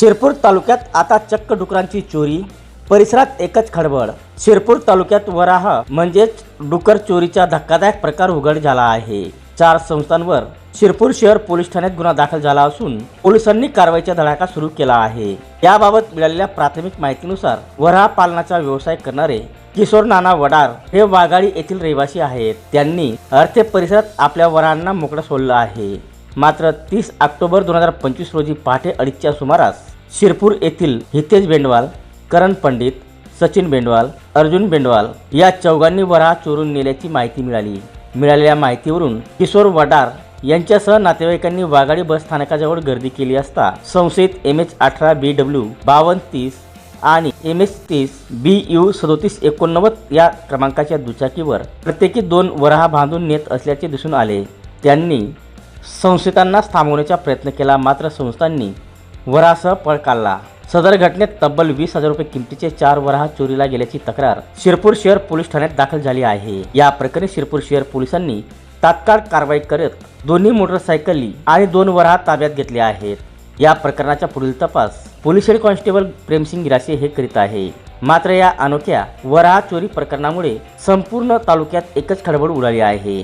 शिरपूर तालुक्यात आता चक्क डुकरांची चोरी परिसरात एकच खडबड शिरपूर तालुक्यात वराह म्हणजेच डुकर चोरीचा धक्कादायक प्रकार उघड झाला आहे. चार संस्थांवर शिरपूर शहर पोलीस ठाण्यात गुन्हा दाखल झाला असून पोलिसांनी कारवाईचा धडाका सुरू केला आहे. याबाबत मिळालेल्या प्राथमिक माहितीनुसार वराह पालनाचा व्यवसाय करणारे किशोर नाना वडार हे वाघाडी येथील रहिवासी आहेत. त्यांनी अर्थे परिसरात आपल्या वरांना मोकळं सोडलं आहे. मात्र तीस ऑक्टोबर दोन हजार पंचवीस रोजी पहाटे अडीचच्या सुमारास शिरपूर येथील हितेश बेंडवाल करण पंडित सचिन बेंडवाल अर्जुन बेंडवाल या चौघांनी वरा चोरून नेल्याची माहिती मिळाली. मिळालेल्या माहितीवरून किशोर वडार यांच्यासह नातेवाईकांनी वाघाडी बस स्थानकाजवळ गर्दी केली असता संशयित एम एच अठरा बी डब्ल्यू बावन्न तीस आणि एम एस तीस बी यू सदोतीस एकोणनव्वद या क्रमांकाच्या दुचाकीवर प्रत्येकी दोन वराहा बांधून नेत असल्याचे दिसून आले. त्यांनी संशयितांना थांबवण्याचा प्रयत्न केला मात्र संस्थांनी वरासह पळ काढला. सदर घटनेत तब्बल वीस हजार रुपये किमतीचे चार वराह चोरीला गेल्याची तक्रार शिरपूर शहर पोलीस ठाण्यात दाखल झाली आहे. या प्रकरणी शिरपूर शहर पोलिसांनी तात्काळ कारवाई करत दोन्ही मोटरसायकली आणि दोन वराह ताब्यात घेतले आहेत. या प्रकरणाचा पुढील तपास police head constable Premsingh Girase हे करीत आहे. मात्र या अनोख्या वराह चोरी प्रकरणामुळे संपूर्ण तालुक्यात एकच खडबड उडाली आहे.